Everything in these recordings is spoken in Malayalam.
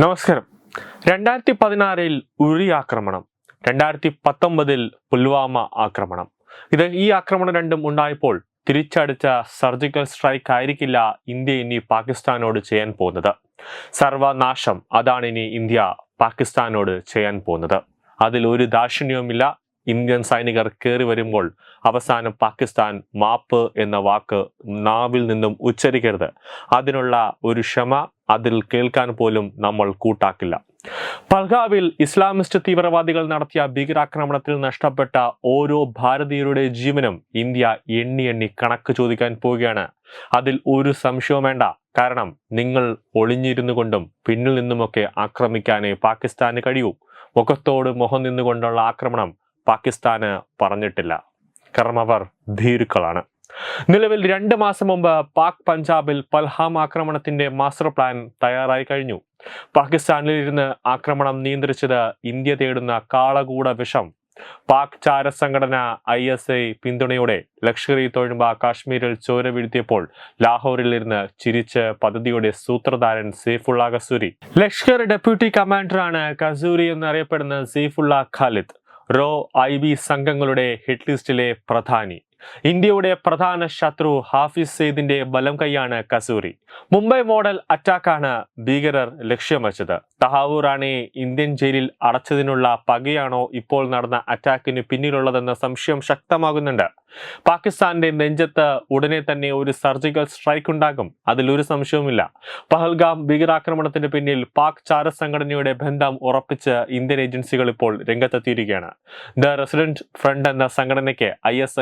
നമസ്കാരം. രണ്ടായിരത്തി പതിനാറിൽ ഉറി ആക്രമണം രണ്ടായിരത്തി പത്തൊമ്പതിൽ പുൽവാമ ആക്രമണം. ഇത് ഈ ആക്രമണം രണ്ടും ഉണ്ടായപ്പോൾ തിരിച്ചടിച്ച സർജിക്കൽ സ്ട്രൈക്ക് ആയിരിക്കില്ല ഇന്ത്യ ഇനി പാകിസ്ഥാനോട് ചെയ്യാൻ പോകുന്നത്. സർവനാശം അതാണ് ഇനി ഇന്ത്യ പാകിസ്ഥാനോട് ചെയ്യാൻ പോകുന്നത്. അതിൽ ഒരു ദാക്ഷിണ്യവുമില്ല. ഇന്ത്യൻ സൈനികർ കയറി വരുമ്പോൾ അവസാനം പാകിസ്ഥാൻ മാപ്പ് എന്ന വാക്ക് നാവിൽ നിന്നും ഉച്ചരിക്കരുത്. അതിനുള്ള ഒരു ക്ഷമ അതിൽ കേൾക്കാൻ പോലും നമ്മൾ കൂട്ടാക്കില്ല. പൽഗാവിൽ ഇസ്ലാമിസ്റ്റ് തീവ്രവാദികൾ നടത്തിയ ഭീകരാക്രമണത്തിൽ നഷ്ടപ്പെട്ട ഓരോ ഭാരതീയരുടെ ജീവനും ഇന്ത്യ എണ്ണി എണ്ണി കണക്ക് ചോദിക്കാൻ പോവുകയാണ്. അതിൽ ഒരു സംശയവും വേണ്ട. കാരണം നിങ്ങൾ ഒളിഞ്ഞിരുന്നു കൊണ്ടും പിന്നിൽ നിന്നുമൊക്കെ ആക്രമിക്കാനേ പാകിസ്ഥാന് കഴിയൂ. മുഖത്തോട് മുഖം നിന്നുകൊണ്ടുള്ള ആക്രമണം പാകിസ്ഥാന് പറഞ്ഞിട്ടില്ല. കാരണം അവർ ഭീരുക്കളാണ് നിലവിൽ രണ്ട് മാസം മുമ്പ് പാക് പഞ്ചാബിൽ പൽഹാം ആക്രമണത്തിന്റെ മാസ്റ്റർ പ്ലാൻ തയ്യാറായി കഴിഞ്ഞു. പാകിസ്ഥാനിൽ ഇരുന്ന് ആക്രമണം നിയന്ത്രിച്ചത് ഇന്ത്യ തേടുന്ന കാളകൂട വിഷം. പാക് ചാര സംഘടന ഐ എസ് ഐ പിന്തുണയോടെ ലഷ്കർ ഇ തൊഴുമ്പ കാശ്മീരിൽ ചോര വീഴ്ത്തിയപ്പോൾ ലാഹോറിൽ ഇരുന്ന് ചിരിച്ച് പദ്ധതിയുടെ സൂത്രധാരൻ സെയ്ഫുള്ള കസൂരി ലഷ്കർ ഡെപ്യൂട്ടി കമാൻഡറാണ് കസൂരി എന്നറിയപ്പെടുന്ന സെയ്ഫുള്ള ഖാലിദ് റോ ഐ ബി സംഘങ്ങളുടെ ഹിറ്റ് ലിസ്റ്റിലെ പ്രധാനി. ഇന്ത്യയുടെ പ്രധാന ശത്രു ഹാഫിസ് സെയ്ദിന്റെ ബലം കൈയാണ് കസൂരി. മുംബൈ മോഡൽ അറ്റാക്കാണ് ഭീകരർ ലക്ഷ്യം വച്ചത്. തഹാവൂറാണെ ഇന്ത്യൻ ജയിലിൽ അടച്ചതിനുള്ള പകയാണോ ഇപ്പോൾ നടന്ന അറ്റാക്കിന് പിന്നിലുള്ളതെന്ന സംശയം ശക്തമാകുന്നുണ്ട്. പാകിസ്ഥാന്റെ നെഞ്ചത്ത് ഉടനെ തന്നെ ഒരു സർജിക്കൽ സ്ട്രൈക്ക് ഉണ്ടാകും. അതിലൊരു സംശയവുമില്ല. പഹൽഗാം ഭീകരാക്രമണത്തിന് പിന്നിൽ പാക് ചാര സംഘടനയുടെ ബന്ധം ഉറപ്പിച്ച് ഇന്ത്യൻ ഏജൻസികൾ ഇപ്പോൾ രംഗത്തെത്തിയിരിക്കുകയാണ്. ദ റെസിഡന്റ് ഫ്രണ്ട് എന്ന സംഘടനയ്ക്ക് ഐ എസ്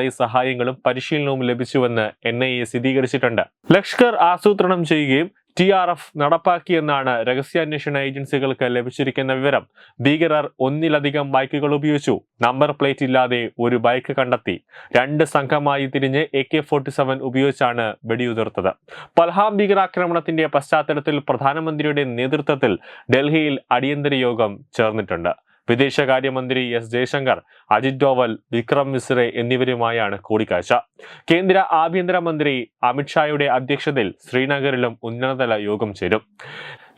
ഐ സഹായങ്ങളും പരിശീലനവും ലഭിച്ചുവെന്ന് എൻ ഐ എ സ്ഥിരീകരിച്ചിട്ടുണ്ട്. ലഷ്കർ ആസൂത്രണം ചെയ്യുകയും ടി ആർ എഫ് നടപ്പാക്കിയെന്നാണ് രഹസ്യാന്വേഷണ ഏജൻസികൾക്ക് ലഭിച്ചിരിക്കുന്ന വിവരം. ഭീകരർ ഒന്നിലധികം ബൈക്കുകൾ ഉപയോഗിച്ചു. നമ്പർ പ്ലേറ്റ് ഇല്ലാതെ ഒരു ബൈക്ക് കണ്ടെത്തി. രണ്ട് സംഘമായി തിരിഞ്ഞ് എ കെ ഫോർട്ടി സെവൻ ഉപയോഗിച്ചാണ് വെടിയുതിർത്തത്. പൽഹാം ഭീകരാക്രമണത്തിന്റെ പശ്ചാത്തലത്തിൽ പ്രധാനമന്ത്രിയുടെ നേതൃത്വത്തിൽ ഡൽഹിയിൽ അടിയന്തര യോഗം ചേർന്നിട്ടുണ്ട്. വിദേശകാര്യമന്ത്രി എസ് ജയശങ്കർ അജിത് ഡോവൽ വിക്രം മിശ്രെ എന്നിവരുമായാണ് കൂടിക്കാഴ്ച. കേന്ദ്ര ആഭ്യന്തരമന്ത്രി അമിത്ഷായുടെ അധ്യക്ഷതയിൽ ശ്രീനഗറിലും ഉന്നതതല യോഗം ചേരും.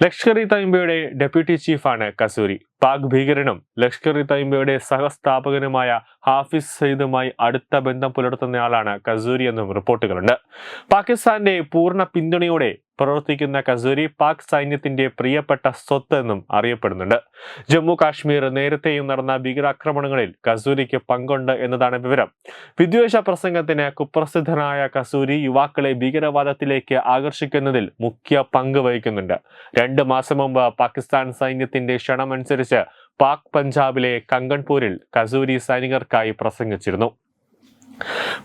ലഷ്കർ ഇ തൈമ്പയുടെ ഡെപ്യൂട്ടി ചീഫാണ് കസൂരി. പാക് ഭീകരനും ലഷ്കർ ഇ തൈമ്പയുടെ സഹസ്ഥാപകനുമായ ഹാഫിസ് സയ്യിദുമായി അടുത്ത ബന്ധം പുലർത്തുന്നയാളാണ് കസൂരി എന്നും റിപ്പോർട്ടുകളുണ്ട്. പാകിസ്ഥാന്റെ പൂർണ പിന്തുണയോടെ പ്രവർത്തിക്കുന്ന കസൂരി പാക് സൈന്യത്തിന്റെ പ്രിയപ്പെട്ട സ്വത്ത് എന്നും അറിയപ്പെടുന്നുണ്ട്. ജമ്മു കാശ്മീർ നേരത്തെയും നടന്ന ഭീകരാക്രമണങ്ങളിൽ കസൂരിക്ക് പങ്കുണ്ട് എന്നതാണ് വിവരം. വിദ്വേഷ പ്രസംഗത്തിന് കുപ്രസിദ്ധനായ കസൂരി യുവാക്കളെ ഭീകരവാദത്തിലേക്ക് ആകർഷിക്കുന്നതിൽ മുഖ്യ പങ്ക് വഹിക്കുന്നുണ്ട്. രണ്ട് മാസം മുമ്പ് പാകിസ്ഥാൻ സൈന്യത്തിന്റെ ക്ഷണമനുസരിച്ച് പാക് പഞ്ചാബിലെ കങ്കൺപൂരിൽ കസൂരി സൈനികർക്കായി പ്രസംഗിച്ചിരുന്നു.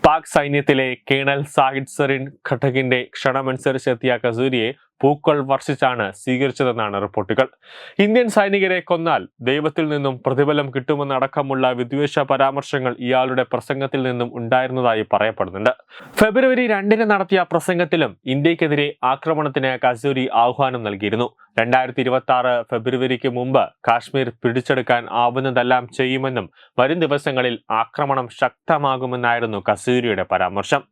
പാക് സൈന്യത്തിലെ കേണൽ സാഹിദ് സറിൻ ഘട്ടകിന്റെ ക്ഷണമനുസരിച്ച് എത്തിയ കസൂരിയെ പൂക്കൾ വർഷിച്ചാണ് സ്വീകരിച്ചതെന്നാണ് റിപ്പോർട്ടുകൾ. ഇന്ത്യൻ സൈനികരെ കൊന്നാൽ ദൈവത്തിൽ നിന്നും പ്രതിഫലം കിട്ടുമെന്നടക്കമുള്ള വിദ്വേഷ പരാമർശങ്ങൾ ഇയാളുടെ പ്രസംഗത്തിൽ നിന്നും ഉണ്ടായിരുന്നതായി പറയപ്പെടുന്നുണ്ട്. ഫെബ്രുവരി രണ്ടിന് നടത്തിയ പ്രസംഗത്തിലും ഇന്ത്യക്കെതിരെ ആക്രമണത്തിന് കസൂരി ആഹ്വാനം നൽകിയിരുന്നു. രണ്ടായിരത്തി ഇരുപത്തി ആറ് ഫെബ്രുവരിക്ക് മുമ്പ് കാശ്മീർ പിടിച്ചെടുക്കാൻ ആവുന്നതെല്ലാം ചെയ്യുമെന്നും വരും ദിവസങ്ങളിൽ ആക്രമണം ശക്തമാകുമെന്നായിരുന്നു കസൂരിയുടെ പരാമർശം.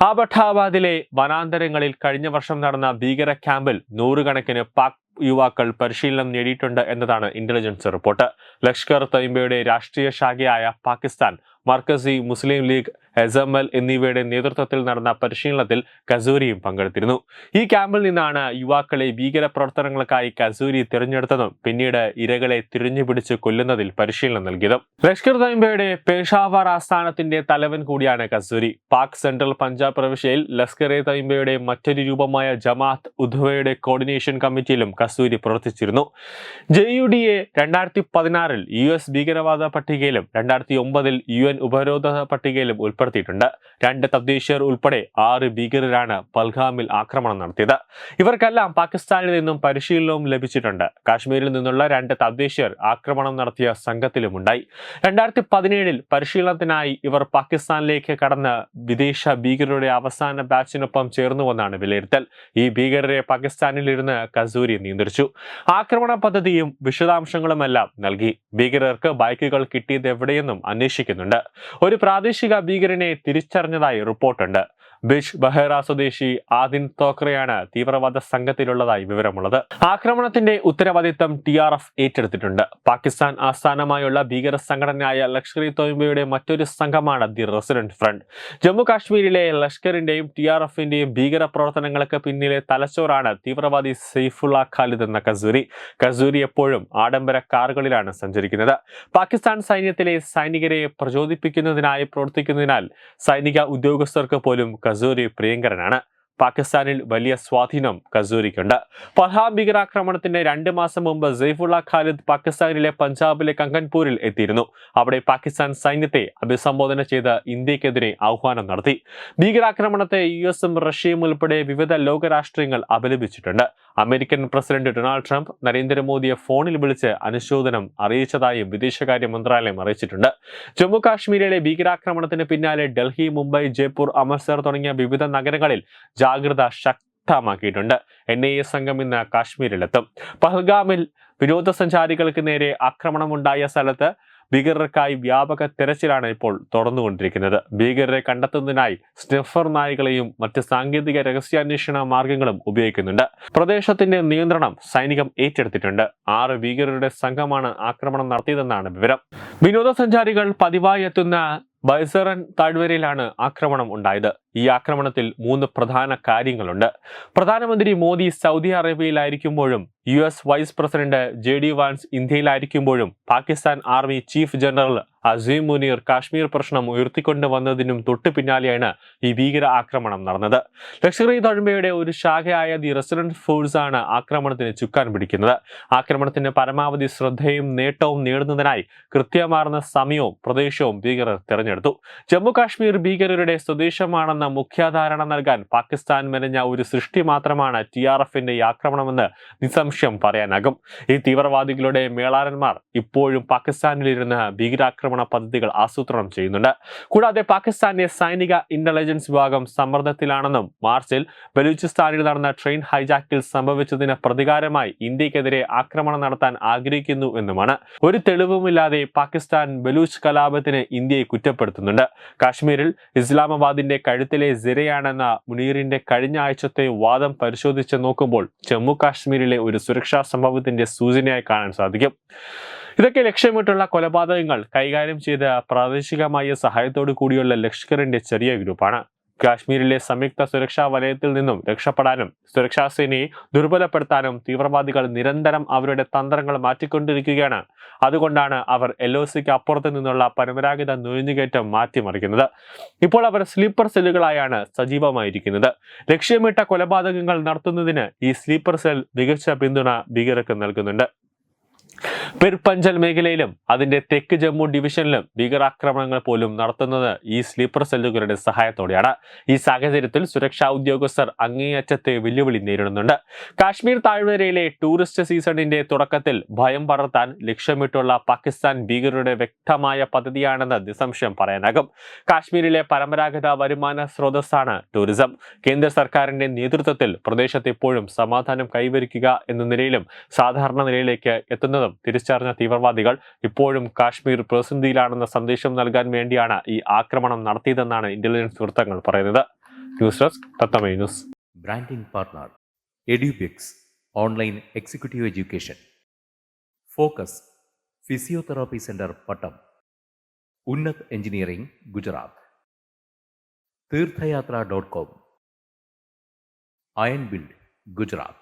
ആബട്ടാബാദിലെ വനാന്തരങ്ങളിൽ കഴിഞ്ഞ വർഷം നടന്ന ഭീകര ക്യാമ്പിൽ നൂറുകണക്കിന് പാക് യുവാക്കൾ പരിശീലനം നേടിയിട്ടുണ്ട് എന്നതാണ് ഇന്റലിജൻസ് റിപ്പോർട്ട് ലഷ്കർ തൈമ്പയുടെ രാഷ്ട്രീയ ശാഖയായ Pakistan Markazi Muslim League S M L എന്നിവയുടെ നേതൃത്വത്തിൽ നടന്ന പരിശീലനത്തിൽ കസൂരിയും പങ്കെടുത്തിരുന്നു. ഈ ക്യാമ്പിൽ നിന്നാണ് യുവാക്കളെ ഭീകര പ്രവർത്തനങ്ങൾക്കായി കസൂരി തിരഞ്ഞെടുത്തതും പിന്നീട് ഇരകളെ തിരിഞ്ഞുപിടിച്ച് കൊല്ലുന്നതിൽ പരിശീലനം നൽകിയതും. ലഷ്കർ തൈമ്പയുടെ പേഷാവർ ആസ്ഥാനത്തിന്റെ തലവൻ കൂടിയാണ് കസൂരി. പാക് സെൻട്രൽ പഞ്ചാബ് പ്രവിശ്യയിൽ ലഷ്കർ എ തൈമ്പയുടെ മറ്റൊരു രൂപമായ ജമാഅത്ത് ഉദ്വയുടെ കോർഡിനേഷൻ കമ്മിറ്റിയിലും കസൂരി പ്രവർത്തിച്ചിരുന്നു. ജെ യു ഡി എ രണ്ടായിരത്തി പതിനാറിൽ യു എസ് ഭീകരവാദ പട്ടികയിലും രണ്ടായിരത്തി ഒമ്പതിൽ യു ഉപരോധ പട്ടികയിലും ഉൾപ്പെടുത്തിയിട്ടുണ്ട്. രണ്ട് തദ്ദേശീയർ ഉൾപ്പെടെ ആറ് ഭീകരരാണ് പൽഗാമിൽ ആക്രമണം നടത്തിയത്. ഇവർക്കെല്ലാം പാകിസ്ഥാനിൽ നിന്നും പരിശീലനവും ലഭിച്ചിട്ടുണ്ട്. കാശ്മീരിൽ നിന്നുള്ള രണ്ട് തദ്ദേശീയർ ആക്രമണം നടത്തിയ സംഘത്തിലുമുണ്ടായി. രണ്ടായിരത്തി പതിനേഴിൽ പരിശീലനത്തിനായി ഇവർ പാകിസ്ഥാനിലേക്ക് കടന്ന് വിദേശ ഭീകരരുടെ അവസാന ബാച്ചിനൊപ്പം ചേർന്നുവെന്നാണ് വിലയിരുത്തൽ. ഈ ഭീകരരെ പാകിസ്ഥാനിൽ ഇരുന്ന് കസൂരി നിയന്ത്രിച്ചു. ആക്രമണ പദ്ധതിയും വിശദാംശങ്ങളുമെല്ലാം നൽകി. ഭീകരർക്ക് ബൈക്കുകൾ കിട്ടിയത് എവിടെയെന്നും അന്വേഷിക്കുന്നുണ്ട്. ഒരു പ്രാദേശിക ഭീകരനെ തിരിച്ചറിഞ്ഞതായി റിപ്പോർട്ടുണ്ട്. ബിഷ് ബഹേറ സ്വദേശി ആദിൻ തോക്രയാണ് തീവ്രവാദ സംഘത്തിലുള്ളതായി വിവരമുള്ളത്. ആക്രമണത്തിന്റെ ഉത്തരവാദിത്തം ടി ആർ എഫ് ഏറ്റെടുത്തിട്ടുണ്ട്. പാകിസ്ഥാൻ ആസ്ഥാനമായുള്ള ഭീകര സംഘടനയായ ലഷ്കർ ഇ തോയ്ബയുടെ മറ്റൊരു സംഘമാണ് ദി റെസിഡന്റ് ഫ്രണ്ട്. ജമ്മു കാശ്മീരിലെ ലഷ്കറിന്റെയും ടി ആർ എഫിന്റെയും ഭീകര പ്രവർത്തനങ്ങൾക്ക് പിന്നിലെ തലച്ചോറാണ് തീവ്രവാദി സെയ്ഫുള്ള ഖാലിദ് എന്ന കസൂരി. കസൂരി എപ്പോഴും ആഡംബര കാറുകളിലാണ് സഞ്ചരിക്കുന്നത്. പാകിസ്ഥാൻ സൈന്യത്തിലെ സൈനികരെ പ്രചോദിപ്പിക്കുന്നതിനായി പ്രവർത്തിക്കുന്നതിനാൽ സൈനിക ഉദ്യോഗസ്ഥർക്ക് പോലും കസൂരി പ്രിയങ്കരനാണ്. പാകിസ്ഥാനിൽ വലിയ സ്വാധീനം കസൂരിക്കുണ്ട്. പഹാം ഭീകരാക്രമണത്തിന് രണ്ട് മാസം മുമ്പ് സെയ്ഫുള്ള ഖാലിദ് പാകിസ്ഥാനിലെ പഞ്ചാബിലെ കങ്കൻപൂരിൽ എത്തിയിരുന്നു. അവിടെ പാകിസ്ഥാൻ സൈന്യത്തെ അഭിസംബോധന ചെയ്ത് ഇന്ത്യക്കെതിരെ ആഹ്വാനം നടത്തി. ഭീകരാക്രമണത്തെ യു എസും റഷ്യയും ഉൾപ്പെടെ വിവിധ ലോകരാഷ്ട്രങ്ങൾ അപലപിച്ചിട്ടുണ്ട്. അമേരിക്കൻ പ്രസിഡന്റ് ഡൊണാൾഡ് ട്രംപ് നരേന്ദ്രമോദിയെ ഫോണിൽ വിളിച്ച് അനുശോചനം അറിയിച്ചതായും വിദേശകാര്യ മന്ത്രാലയം അറിയിച്ചിട്ടുണ്ട്. ജമ്മു കാശ്മീരിലെ ഭീകരാക്രമണത്തിന് പിന്നാലെ ഡൽഹി മുംബൈ ജയ്പൂർ അമൃത്സർ തുടങ്ങിയ വിവിധ നഗരങ്ങളിൽ ജാഗ്രത ശക്തമാക്കിയിട്ടുണ്ട്. എൻ ഐ എ സംഘം ഇന്ന് കാശ്മീരിലെത്തും. പഹൽഗാമിൽ വിനോദസഞ്ചാരികൾക്ക് നേരെ ആക്രമണമുണ്ടായ സ്ഥലത്ത് ഭീകരർക്കായി വ്യാപക തെരച്ചിലാണ് ഇപ്പോൾ തുടർന്നുകൊണ്ടിരിക്കുന്നത്. ഭീകരരെ കണ്ടെത്തുന്നതിനായി സ്നിഫർ നായകളെയും മറ്റ് സാങ്കേതിക രഹസ്യാന്വേഷണ മാർഗങ്ങളും ഉപയോഗിക്കുന്നുണ്ട്. പ്രദേശത്തിന്റെ നിയന്ത്രണം സൈനികം ഏറ്റെടുത്തിട്ടുണ്ട്. ആറ് ഭീകരരുടെ സംഘമാണ് ആക്രമണം നടത്തിയതെന്നാണ് വിവരം. വിനോദസഞ്ചാരികൾ പതിവായി എത്തുന്ന ബൈസറൻ താഴ്വരയിലാണ് ആക്രമണം ഉണ്ടായത്. ഈ ആക്രമണത്തിൽ മൂന്ന് പ്രധാന കാര്യങ്ങളുണ്ട്. പ്രധാനമന്ത്രി Modi Saudi അറേബ്യയിലായിരിക്കുമ്പോഴും U S vice president J D Vance ഇന്ത്യയിലായിരിക്കുമ്പോഴും Pakistan army chief general Asim Munir Kashmir പ്രശ്നം ഉയർത്തിക്കൊണ്ടുവന്നതിനും തൊട്ടു പിന്നാലെയാണ് ഈ ഭീകര ആക്രമണം നടന്നത്. ലഷ്കർ ഇ ഒരു ശാഖയായ ദി റെസിഡന്റ് ഫോഴ്സ് ആണ് ആക്രമണത്തിന് ചുക്കാൻ പിടിക്കുന്നത്. ആക്രമണത്തിന് പരമാവധി ശ്രദ്ധയും നേട്ടവും നേടുന്നതിനായി കൃത്യമാർന്ന സമയവും പ്രദേശവും ഭീകരർ തിരഞ്ഞെടുത്തു. ജമ്മു കാശ്മീർ ഭീകരരുടെ സ്വദേശമാണെന്ന മുഖ്യധാരണ നൽകാൻ പാകിസ്ഥാൻ മെനഞ്ഞ ഒരു സൃഷ്ടി മാത്രമാണ് ടി ആർ എഫിന്റെ ഈ ആക്രമണമെന്ന് നിസ്സംശയം പറയാനാകും. ഈ തീവ്രവാദികളുടെ മേളാരന്മാർ ഇപ്പോഴും പാകിസ്ഥാനിലിരുന്ന് ഭീകരാക്രമണ പദ്ധതികൾ ആസൂത്രണം ചെയ്യുന്നുണ്ട്. കൂടാതെ പാകിസ്ഥാന്റെ സൈനിക ഇന്റലിജൻസ് വിഭാഗം സമ്മർദ്ദത്തിലാണെന്നും മാർച്ചിൽ ബലൂചിസ്ഥാനിൽ നടന്ന ട്രെയിൻ ഹൈജാക്കിൽ സംഭവിച്ചതിന് പ്രതികാരമായി ഇന്ത്യക്കെതിരെ ആക്രമണം നടത്താൻ ആഗ്രഹിക്കുന്നു എന്നുമാണ്. ഒരു തെളിവുമില്ലാതെ പാകിസ്ഥാൻ ബലൂച്ച് കലാപത്തിന് ഇന്ത്യയെ കുറ്റപ്പെടുത്തുന്നുണ്ട്. കാശ്മീരിൽ ഇസ്ലാമാബാദിന്റെ കഴുത്തിലെ സിരയാണെന്ന മുനീറിന്റെ കഴിഞ്ഞ ആഴ്ചത്തെ വാദം പരിശോധിച്ച് നോക്കുമ്പോൾ ജമ്മു കാശ്മീരിലെ ഒരു സുരക്ഷാ സംഭവത്തിന്റെ സൂചനയായി കാണാൻ സാധിക്കും. ഇതൊക്കെ ലക്ഷ്യമിട്ടുള്ള കൊലപാതകങ്ങൾ കൈകാര്യം ചെയ്ത പ്രാദേശികമായ സഹായത്തോടു കൂടിയുള്ള ലഷ്കറിന്റെ ചെറിയ ഗ്രൂപ്പാണ്. കാശ്മീരിലെ സംയുക്ത സുരക്ഷാ വലയത്തിൽ നിന്നും രക്ഷപ്പെടാനും സുരക്ഷാ സേനയെ ദുർബലപ്പെടുത്താനും തീവ്രവാദികൾ നിരന്തരം അവരുടെ തന്ത്രങ്ങൾ മാറ്റിക്കൊണ്ടിരിക്കുകയാണ്. അതുകൊണ്ടാണ് അവർ എൽ ഒ സിക്ക് അപ്പുറത്ത് നിന്നുള്ള പരമ്പരാഗത നുഴഞ്ഞുകയറ്റം മാറ്റിമറിക്കുന്നത്. ഇപ്പോൾ അവർ സ്ലീപ്പർ സെല്ലുകളായാണ് സജീവമായിരിക്കുന്നത്. ലക്ഷ്യമിട്ട കൊലപാതകങ്ങൾ നടത്തുന്നതിന് ഈ സ്ലീപ്പർ സെൽ മികച്ച പിന്തുണ ഭീകരർക്ക് നൽകുന്നുണ്ട്. പെർപഞ്ചൽ മേഖലയിലും അതിന്റെ തെക്ക് ജമ്മു ഡിവിഷനിലും ഭീകരാക്രമണങ്ങൾ പോലും നടത്തുന്നത് ഈ സ്ലീപ്പർ സെല്ലുകളുടെ സഹായത്തോടെയാണ്. ഈ സാഹചര്യത്തിൽ സുരക്ഷാ ഉദ്യോഗസ്ഥർ അങ്ങേയറ്റത്തെ വെല്ലുവിളി നേരിടുന്നുണ്ട്. കാശ്മീർ താഴ്വരയിലെ ടൂറിസ്റ്റ് സീസണിന്റെ തുടക്കത്തിൽ ഭയം പടർത്താൻ ലക്ഷ്യമിട്ടുള്ള പാകിസ്ഥാൻ ഭീകരരുടെ വ്യക്തമായ പദ്ധതിയാണെന്ന് നിസ്സംശയം പറയാനാകും. കാശ്മീരിലെ പരമ്പരാഗത വരുമാന സ്രോതസ്സാണ് ടൂറിസം. കേന്ദ്ര സർക്കാരിന്റെ നേതൃത്വത്തിൽ പ്രദേശത്ത് ഇപ്പോഴും സമാധാനം കൈവരിക്കുക എന്ന നിലയിലും സാധാരണ നിലയിലേക്ക് എത്തുന്നതും തിരിച്ചറിഞ്ഞ തീവ്രവാദികൾ ഇപ്പോഴും കാശ്മീർ പ്രതിസന്ധിയിലാണെന്ന സന്ദേശം നൽകാൻ വേണ്ടിയാണ് ഈ ആക്രമണം നടത്തിയതെന്നാണ് ഇന്റലിജൻസ് വൃത്തങ്ങൾ പറയുന്നത്. News desk തത്തമൈ news. Branding partner Edubix online executive education. Focus physiotherapy centre Pattom. Unnat engineering Gujarat. Theerthayatra dot com. Iron build Gujarat.